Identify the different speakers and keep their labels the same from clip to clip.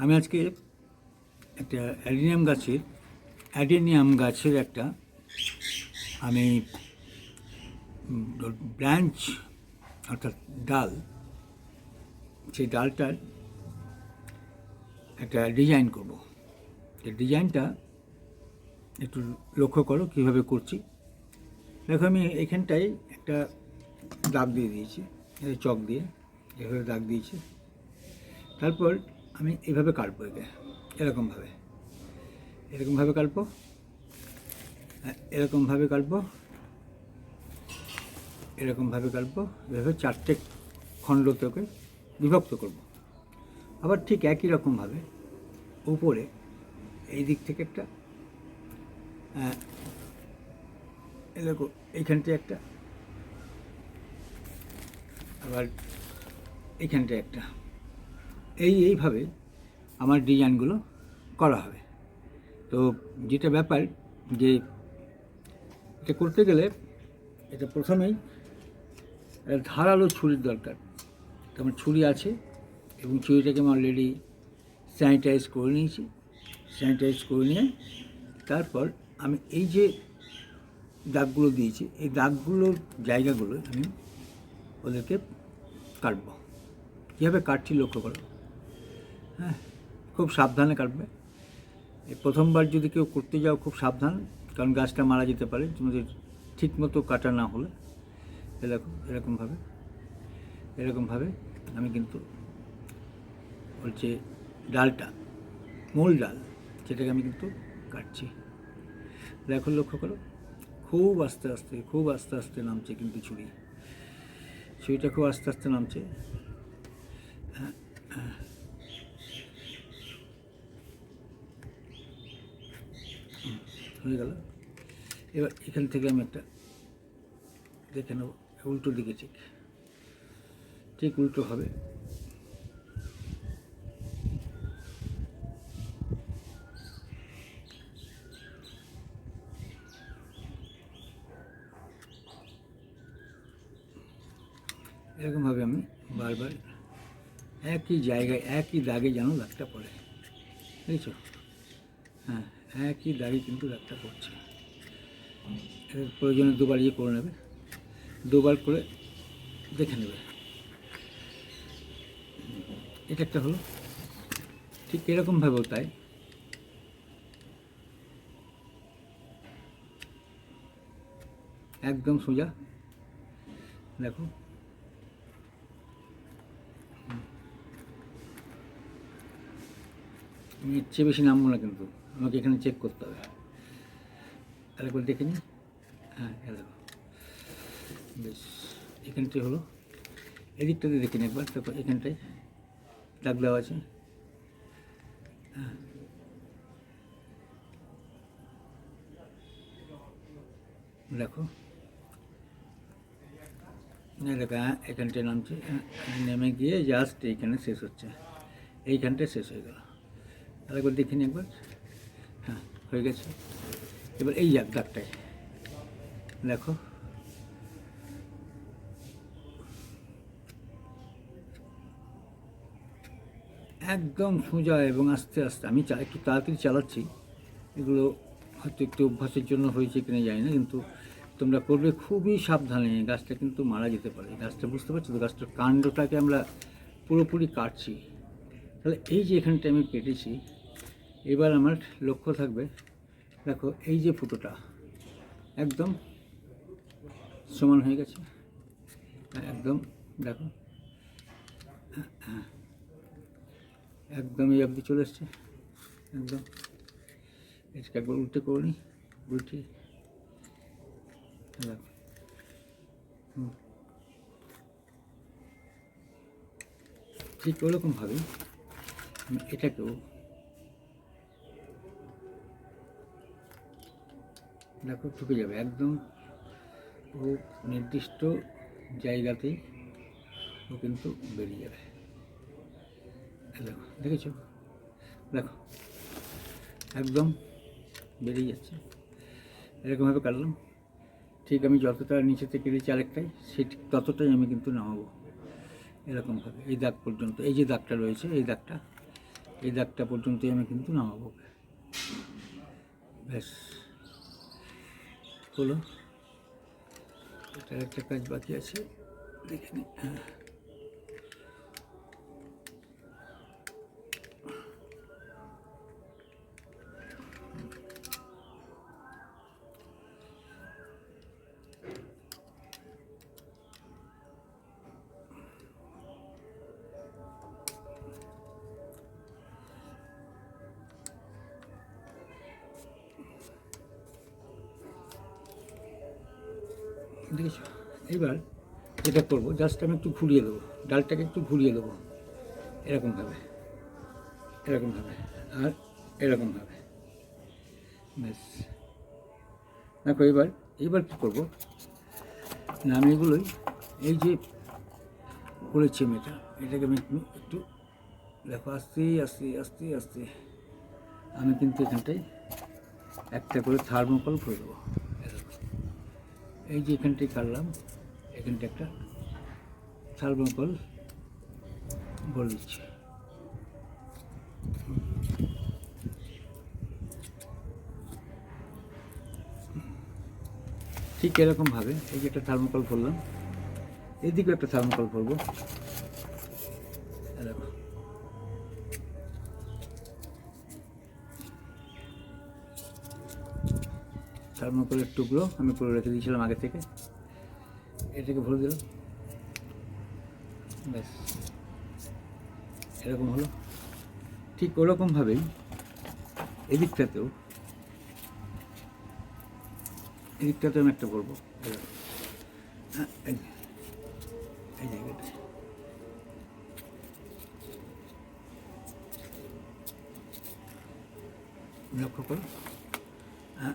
Speaker 1: আমি আজকে একটা অ্যাডিনিয়াম গাছের অ্যাডিনিয়াম গাছের একটা আমি ব্রাঞ্চ অর্থাৎ ডাল, সেই ডালটার একটা ডিজাইন করব। ডিজাইনটা একটু লক্ষ্য করো কীভাবে করছি। দেখো আমি এখানটায় একটা দাগ দিয়ে দিয়েছি চক দিয়ে, এভাবে দাগ দিয়েছি। তারপর আমি এভাবে কাটবো একে এরকমভাবে। এরকমভাবে কাটবো হ্যাঁ, এরকমভাবে কাটবো এরকমভাবে কাটবো এভাবে চারটে খণ্ড থেকে বিভক্ত করব। আবার ঠিক একই রকমভাবে উপরে এই দিক থেকে একটা হ্যাঁ, এই দেখো এইখানটায় একটা আবার এইখানটায় একটা। এই, এইভাবে আমার ডিজাইনগুলো করা হবে। তো যেটা ব্যাপার যে এটা করতে গেলে এটা প্রথমেই ধারালো ছুরির দরকার। তো আমার ছুরি আছে এবং ছুরিটাকে আমি অলরেডি স্যানিটাইজ করে নিয়েছি। স্যানিটাইজ করে নিয়ে তারপর আমি এই যে দাগগুলো দিয়েছি, এই দাগগুলোর জায়গাগুলো আমি ওদেরকে কাটবো। কীভাবে কাটছি লক্ষ্য করো। হ্যাঁ খুব সাবধানে কাটবে। এই প্রথমবার যদি কেউ করতে যাও খুব সাবধান কারণ গাছটা মারা যেতে পারে তোমাদের ঠিক মতো কাটা না হলে। এরকম এরকমভাবে এরকমভাবে আমি কিন্তু বলছে ডালটা মূল ডাল সেটাকে আমি কিন্তু কাটছি। দেখো লক্ষ্য করো খুব আস্তে আস্তে খুব আস্তে আস্তে নামছে কিন্তু ছুরি। ছুরিটা খুব আস্তে আস্তে নামছে। হ্যাঁ, হ্যাঁ। গেল। এবার এখান থেকে আমি একটা দেখে নেব, উল্টো দিকে ঠিক। ঠিক উল্টো হবে। এরকমভাবে আমি বারবার একই জায়গায়, একই দাগে যেন দাগটা পড়ে। বুঝেছ? হ্যাঁ। একই দাগে কিন্তু দাগটা করছে। এর প্রয়োজনে দুবার ইয়ে করে নেবে। দুবার করে দেখে নেবে। এটা একটা হলো। ঠিক এরকমভাবেও তাই একদম সোজা। দেখো। এর চেয়ে বেশি নামবো না কিন্তু। আমাকে এখানে চেক করতে হবে। আরেকবার দেখে নিই। হ্যাঁ বেশ হলো। এদিকটাতে দেখে নিই একবার। তারপর এখানটায় দাগ দেওয়া আছে। হ্যাঁ। দেখো। এই দেখো হ্যাঁ এখানটায় নামছে। হ্যাঁ, নেমে গিয়ে জাস্ট এইখানে শেষ হচ্ছে। এইখানটায় শেষ হয়ে গেল। আরেকবার দেখে নিই একবার। হ্যাঁ হয়ে গেছে। এবার এই যাক দাগটায় দেখো। একদম সোজা এবং আস্তে আস্তে, আমি একটু তাড়াতাড়ি চালাচ্ছি। এগুলো হয়তো একটু অভ্যাসের জন্য হয়েছে কিনা জানি না, কিন্তু তোমরা করবে খুবই সাবধানে। গাছটা কিন্তু মারা যেতে পারে। গাছটা বুঝতে পারছ তো? গাছটার কাণ্ডটাকে আমরা পুরোপুরি কাটছি। তাহলে এই যে এখানটা আমি কেটেছি এবার আমার লক্ষ্য থাকবে দেখো, এই যে ফুটোটা, একদম সমান হয়ে গেছে একদম, দেখো। একদম এই অবধি চলে এসছে একদম এটাকে একবার উল্টে করে নিই, উল্টে, দেখো, হুম। ঠিক ওরকমভাবে আমি এটাকেও দেখো ঢুকে যাবে। একদম ও নির্দিষ্ট জায়গাতেই ও কিন্তু বেরিয়ে যাবে। দেখো, দেখেছ? দেখো, একদম বেরিয়ে যাচ্ছে। এরকমভাবে কাটলাম। ঠিক আমি যতটা নিচে থেকে কেটেছি আরেকটাই, সেই ঠিক ততটাই আমি কিন্তু নামাবো। এরকমভাবে এই দাগ পর্যন্ত। এই যে দাগটা রয়েছে, এই দাগটা এই দাগটা পর্যন্তই আমি কিন্তু নামাবো। ব্যাস। হলো এটার একটা কাজ বাকি আছে। দেখে নিই। হ্যাঁ। জাস্ট আমি একটু ঘুরিয়ে দেবো, ডালটাকে একটু ঘুরিয়ে দেবো। এরকমভাবে এরকমভাবে আর এরকমভাবে ব্যাস। দেখো এবার এবার কী করব? না, আমি এগুলোই, এই যে করেছি আমি এটা, এটাকে আমি একটু একটু, দেখো, আস্তে আস্তে আস্তে আস্তে। আমি কিন্তু এখানটায় একটা করে থার্মোকল করে দেবো। এই যে এখানটায় কাটলাম এখানটা একটা থার্মোকল দিচ্ছি। ঠিক এরকমভাবে এই যে একটা থার্মোকল ভরলাম এদিকেও একটা থার্মোকল এরকম থার্মোকলের টুকরো আমি করে রেখে দিয়েছিলাম আগে থেকে। এটাকে ভরে দিলাম। ব্যাস। এরকম হলো। ঠিক ওরকমভাবেই এদিকটাতেও এদিকটাতেও আমি একটা করব। লক্ষ্য করো। হ্যাঁ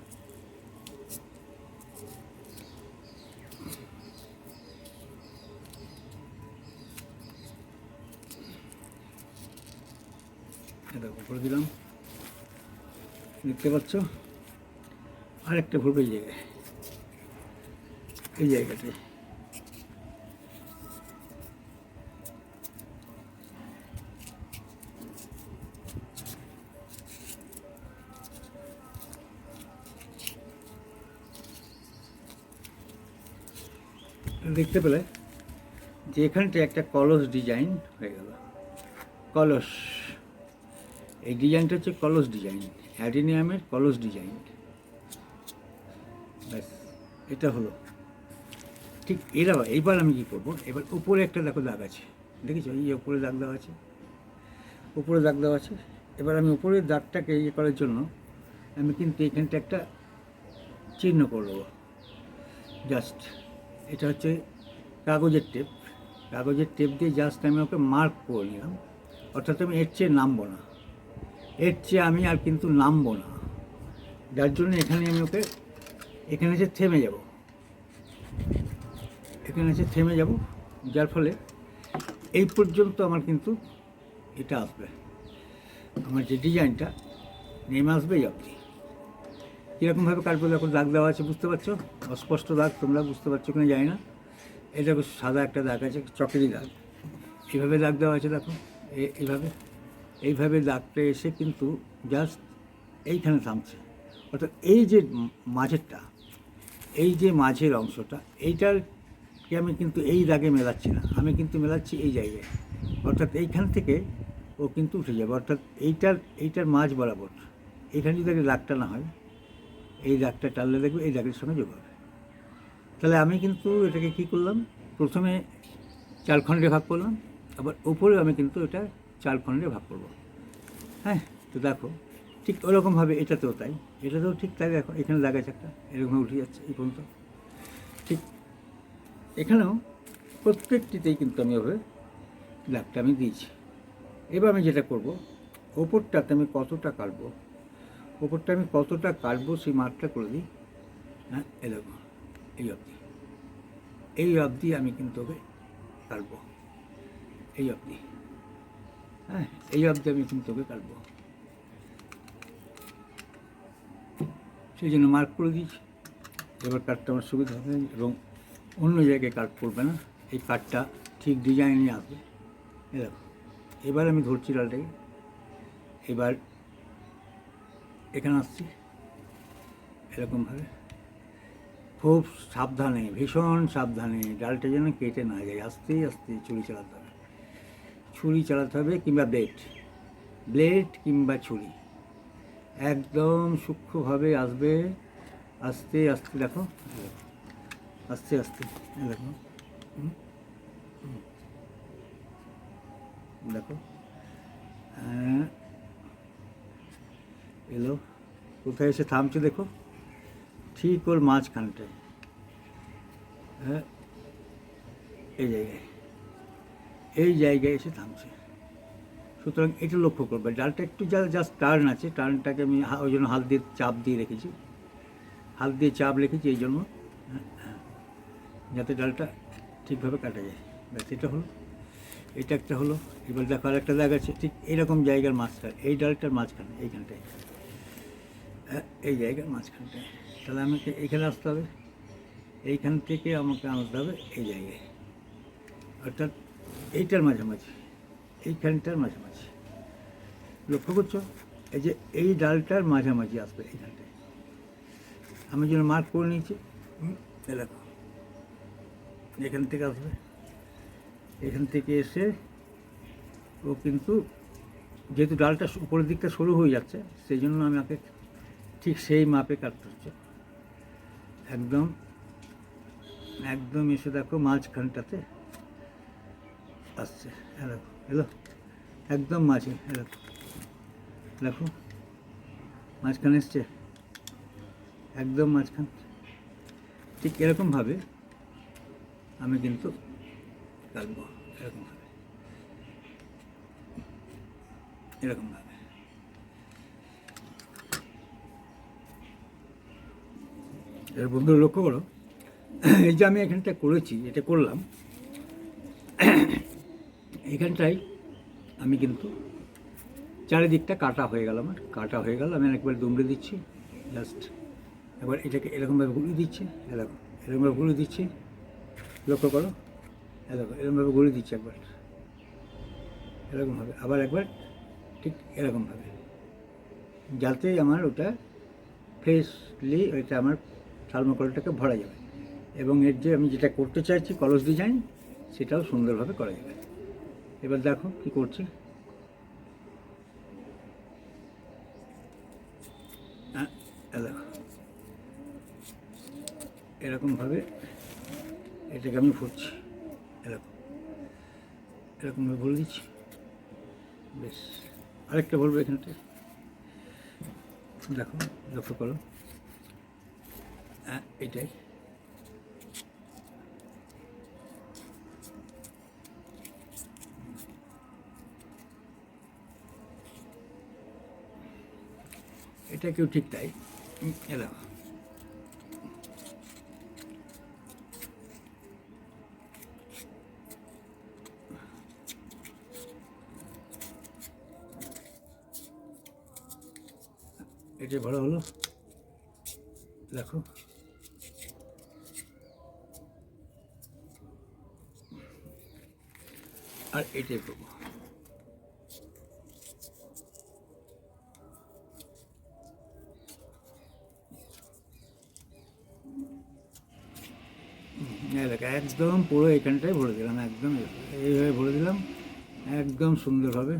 Speaker 1: করে দিলাম। দেখতে পাচ্ছ? আর একটা ভরবে এই জায়গায়। এই জায়গাটায়। দেখতে পেলে যে এখানটা একটা কলস ডিজাইন হয়ে গেল। কলস। এই ডিজাইনটা হচ্ছে কলস ডিজাইন, অ্যাডিনিয়ামের কলস ডিজাইন। ব্যাস, এটা হলো। ঠিক এরা এইবার আমি কী করব? এবার উপরে একটা দেখো দাগ আছে। দেখেছ? এই উপরে দাগ দেওয়া আছে। উপরে দাগ দেওয়া আছে। এবার আমি উপরের দাগটাকে ইয়ে করার জন্য আমি কিন্তু এখানটা একটা চিহ্ন করে দেবো। জাস্ট এটা হচ্ছে কাগজের টেপ। কাগজের টেপ দিয়ে জাস্ট আমি ওকে মার্ক করে নিলাম। অর্থাৎ আমি এর চেয়ে নামবো না। এর চেয়ে আমি আর কিন্তু নামবো না। যার জন্য এখানে আমি ওকে, এখানে এসে থেমে যাব। এখানে এসে থেমে যাব, যার ফলে এই পর্যন্ত আমার কিন্তু এটা আসবে। আমার যে ডিজাইনটা, নেমে আসবে অবধি। কীরকমভাবে কাটবো দেখো দাগ দেওয়া আছে বুঝতে পারছ? অস্পষ্ট দাগ, তোমরা বুঝতে পারছ কিনা জানি না। এটা সাদা একটা দাগ আছে চকেরই দাগ। এইভাবে দাগ দেওয়া আছে দেখো, এ- এইভাবে দাগটা এসে কিন্তু জাস্ট এইখানে থামছে। অর্থাৎ এই যে মাঝেরটা, এই যে মাঝের অংশটা, এইটারকে আমি কিন্তু এই দাগে মেলাচ্ছি না। আমি কিন্তু মেলাচ্ছি এই জায়গায়। অর্থাৎ এইখান থেকে ও কিন্তু উঠে যাবে। অর্থাৎ এইটার এইটার মাঝ বরাবর, এখানে যদি দাগটা না হয়, এই দাগটা টানলে দেখবে এই দাগের সঙ্গে যোগ হবে। তাহলে আমি কিন্তু এটাকে কী করলাম? প্রথমে চার খণ্ডে ভাগ করলাম, আবার উপরে আমি কিন্তু এটা চার খণ্ডে ভাগ করব। হ্যাঁ তো দেখো, ঠিক ওরকমভাবে এটাতেও তাই। এটাতেও ঠিক তাই দেখো, এখানে দাগ আছে একটা এরকমভাবে উঠে যাচ্ছে এই পর্যন্ত। ঠিক এখানেও প্রত্যেকটিতেই কিন্তু আমি ওভাবে দাগটা আমি দিয়েছি। এবার আমি যেটা করব, ওপরটাতে আমি কতটা কাটবো, ওপরটা আমি কতটা কাটবো সেই মার্কটা করে দিই। হ্যাঁ এরকম এই অবধি। এই অবধি আমি কিন্তু ওকে কাটবো। এই অবধি। হ্যাঁ এই অবধি আমি কিন্তু ওকে কাটবো। সেই জন্য মার্ক করে দিয়েছি। এবার কাঠটা আমার সুবিধা হবে এবং অন্য জায়গায় কাট পড়বে না। এই কাঠটা ঠিক ডিজাইনে আসবে এরকম এবার আমি ধরছি ডালটাকে এবার এখানে আসছি। এরকমভাবে। খুব সাবধানে, ভীষণ সাবধানে, ডালটা যেন কেটে না যায়, আস্তে আস্তে চুরি চালাতে ছুরি চালাতে হবে কিংবা ব্লেড ব্লেড কিংবা ছুরি। একদম সূক্ষ্মভাবে আসবে। আস্তে আস্তে দেখো। আস্তে আস্তে, দেখো। দেখো। হ্যাঁ। এলো। কোথায় এসে থামছে দেখো। ঠিক ওর মাঝখানটায়। হ্যাঁ। এই জায়গায়। এই জায়গায় এসে থামছে। সুতরাং এটা লক্ষ্য করবে। ডালটা একটু যা জাস্ট টার্ন আছে। টার্নটাকে আমি ওই জন্য হাত দিয়ে চাপ দিয়ে রেখেছি। হাত দিয়ে চাপ রেখেছি এই জন্য। যাতে ডালটা ঠিকভাবে কাটা যায়। ব্যাস, এটা হলো। এটা একটা হলো। এবার দেখো আর একটা দাগ আছে। ঠিক এরকম জায়গার মাঝখানে। এই ডালটার মাঝখানে, এইখানটায়। এই জায়গার মাঝখানটায়। তাহলে আমাকে এখানে আসতে হবে। এইখান থেকে আমাকে আনতে হবে এই জায়গায়। অর্থাৎ এইটার মাঝামাঝি এইখানটার মাঝামাঝি। লক্ষ্য করছ? এই যে এই ডালটার মাঝামাঝি আসবে এইখানটায় আমি যেন মার্ক করে নিয়েছি। দেখো। এখান থেকে আসবে। এখান থেকে এসে ও কিন্তু যেহেতু ডালটা উপরের দিকটা সরু হয়ে যাচ্ছে, সেই জন্য আমি আমাকে ঠিক সেই মাপে কাটতে হচ্ছে একদম একদম এসে দেখো মাঝখানটাতে। আসছে। হ্যাঁ দেখো এলো। একদম মাঝে হ্যাঁ দেখো মাঝখানে এসছে। একদম মাঝখান। ঠিক এরকমভাবে আমি কিন্তু কাটবো এরকমভাবে এরকমভাবে এবার বন্ধুরা লক্ষ্য করো। এই যে আমি এখানটা করেছি এটা করলাম এখানটায় আমি কিন্তু চারিদিকটা কাটা হয়ে গেল আমার, কাটা হয়ে গেল। আমি একবার দুমড়ে দিচ্ছি জাস্ট এবার এটাকে এরকমভাবে ঘুরিয়ে দিচ্ছি এরকম এরকমভাবে ঘুরিয়ে দিচ্ছি, লক্ষ্য করো এরকম এরকমভাবে ঘুরিয়ে দিচ্ছি একবার, এরকমভাবে, আবার একবার ঠিক এরকমভাবে। যাতে আমার ওটা ফ্রেশলি ওইটা আমার থার্মোকলটাকে ভরা যাবে। এবং এর যে আমি যেটা করতে চাইছি কলস ডিজাইন সেটাও সুন্দরভাবে করা যাবে। এবার দেখো কি করছি। হ্যাঁ, দেখো। এরকমভাবে এটাকে আমি ফুটছি এরকম এরকমভাবে ভরে দিচ্ছি। বেশ। আরেকটা বলব এখানটায়। দেখো লক্ষ্য করো। হ্যাঁ এটাই। এটা কেউ ঠিক তাই। হুম, এ দেখো। এটা বড় হলো। দেখো। আর এটাই করব। দেখো, একদম পুরো এখানটায় ভরে দিলাম একদম এইভাবে ভরে দিলাম একদম সুন্দরভাবে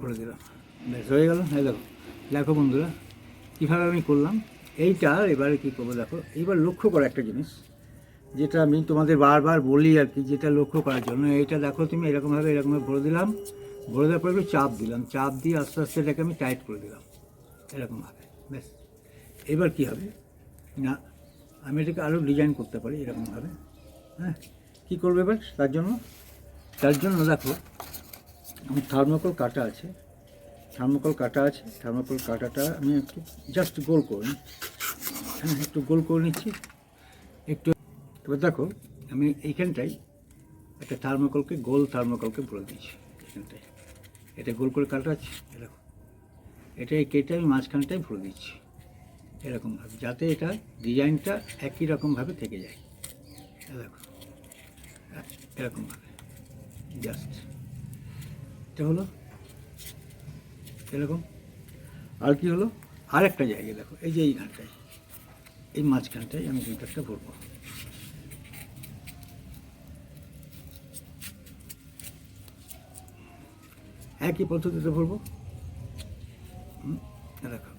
Speaker 1: ভরে দিলাম। ব্যাস হয়ে গেল। হ্যাঁ দেখো দেখো বন্ধুরা কীভাবে আমি করলাম। এইটা এবারে কী করব দেখো এইবার লক্ষ্য করা একটা জিনিস যেটা আমি তোমাদের বারবার বলি আর কি যেটা লক্ষ্য করার জন্য। এইটা দেখো তুমি এরকমভাবে এরকমভাবে ভরে দিলাম। ভরে দেওয়ার পর একটু চাপ দিলাম। চাপ দিয়ে আস্তে আস্তে এটাকে আমি টাইট করে দিলাম এরকমভাবে। ব্যাস এবার কী হবে? না আমি এটাকে আরও ডিজাইন করতে পারি এরকমভাবে। হ্যাঁ? কী করবে এবার? তার জন্য? তার জন্য দেখো আমার থার্মোকল কাটা আছে। থার্মোকল কাটা আছে। থার্মোকল কাটাটা আমি একটু জাস্ট গোল করে নিই হ্যাঁ একটু গোল করে নিচ্ছি। একটু এবার দেখো, আমি এইখানটাই একটা থার্মোকলকে গোল থার্মোকলকে ভরে দিয়েছি। এখানটায় এটা গোল করে কাটা আছে দেখো। এটা এই কেটে আমি মাঝখানটায় ভরে দিচ্ছি। এরকমভাবে যাতে এটা ডিজাইনটা একই রকমভাবে থেকে যায়। দেখো এরকমভাবে জাস্ট এটা হলো এরকম। আর কি হলো? আর একটা জায়গায় দেখো, এই যে এইখানটায় এই মাঝখানটায় আমি একটা ভরবো। একই পদ্ধতিতে ভরবো। দেখো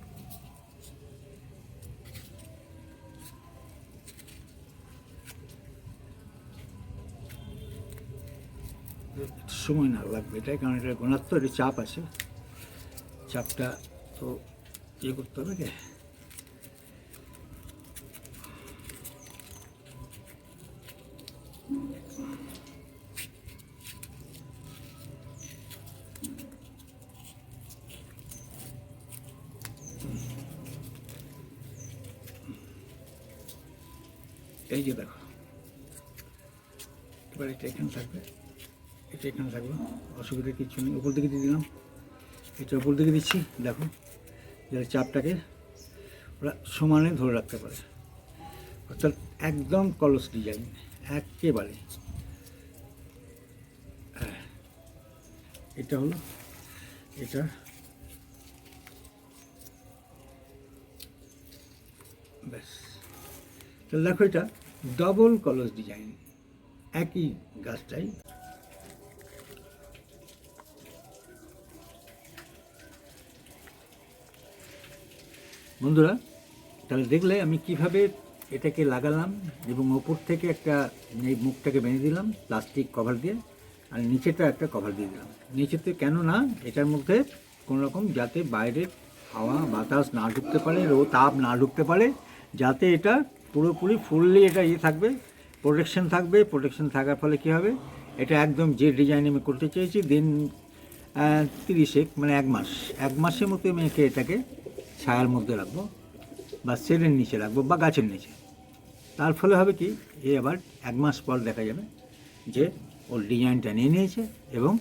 Speaker 1: একটু সময় না লাগবে এটাই, কারণ এটা ঘনত্ব, এটা চাপ আছে। চাপটা তো ইয়ে করতে হবে কে? এই যে দেখো, এবার এটা এখানে থাকবে। এটা এখানে থাকবে অসুবিধা কিছু নেই। উপর দিকে দিয়ে দিলাম। এটা উপর দিকে দিচ্ছি। দেখো যাতে চাপটাকে ওরা সমানে ধরে রাখতে পারে। অর্থাৎ একদম কলস ডিজাইন একেবারে। হ্যাঁ এটা হলো, এটা ব্যাস। তাহলে দেখো এটা ডবল কলস ডিজাইন একই গাছটাই। বন্ধুরা, তাহলে দেখলে আমি কীভাবে এটাকে লাগালাম এবং ওপর থেকে একটা এই মুখটাকে বেঁধে দিলাম প্লাস্টিক কভার দিয়ে, আর নিচেটা একটা কভার দিয়ে দিলাম। নিচেতে কেন না, এটার মধ্যে কোনো রকম যাতে বাইরের হাওয়া, বাতাস না ঢুকতে পারে রো তাপ না ঢুকতে পারে, যাতে এটা পুরোপুরি ফুললি এটা ইয়ে থাকবে প্রোটেকশন থাকবে। প্রোটেকশন থাকার ফলে কী হবে, এটা একদম যে ডিজাইন আমি করতে চেয়েছি, দিন তিরিশে মানে এক মাস, এক মাসের মতো আমি একে এটাকে ছায়ার মধ্যে রাখব বা সেলের নিচে রাখব বা গাছের নিচে। তার ফলে হবে কি, এ আবার এক মাস পর দেখা যাবে যে ওর ডিজাইনটা নিয়ে নিয়েছে এবং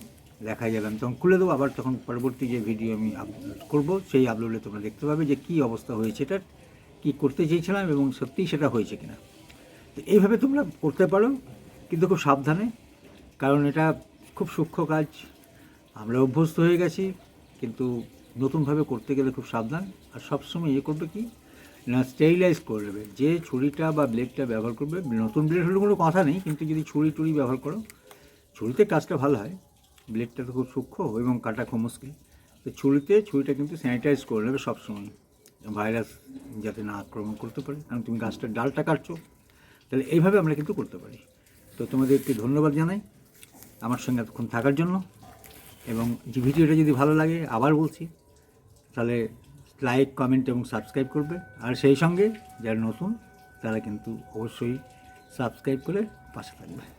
Speaker 1: দেখা যাবে আমি তখন খুলে দেবো। আবার তখন পরবর্তী যে ভিডিও আমি আপলোড করব, সেই আপলোডে তোমরা দেখতে পাবে যে কী অবস্থা হয়েছে এটার, কী করতে চেয়েছিলাম এবং সত্যিই সেটা হয়েছে কিনা। তো এইভাবে তোমরা করতে পারো, কিন্তু খুব সাবধানে, কারণ এটা খুব সূক্ষ্ম কাজ। আমরা অভ্যস্ত হয়ে গেছি, কিন্তু নতুনভাবে করতে গেলে খুব সাবধান। আর সবসময় ইয়ে করবে কি? না স্টেরিলাইজ করে নেবে। যে ছুরিটা বা ব্লেডটা ব্যবহার করবে, নতুন ব্লেড হলে কোনো কথা নেই, কিন্তু যদি ছুরি টুরি ব্যবহার করো, ছুরিতে কাজটা ভালো হয়। ব্লেডটা তো খুব সূক্ষ্ম এবং কাটা খুব মুশকিল। তো ছুরিতে, ছুরিটা কিন্তু স্যানিটাইজ করে নেবে সবসময়। ভাইরাস যাতে না আক্রমণ করতে পারে, কারণ তুমি গাছটার ডালটা কাটছো। তাহলে এইভাবে আমরা কিন্তু করতে পারি। তো তোমাদেরকে ধন্যবাদ জানাই আমার সঙ্গে এতক্ষণ থাকার জন্য। এবং ভিডিওটা যদি ভালো লাগে, আবার বলছি। তাহলে লাইক কমেন্ট এবং সাবস্ক্রাইব করবে। আর সেই সঙ্গে যারা নতুন, তারা কিন্তু অবশ্যই সাবস্ক্রাইব করে পাশে থাকবে।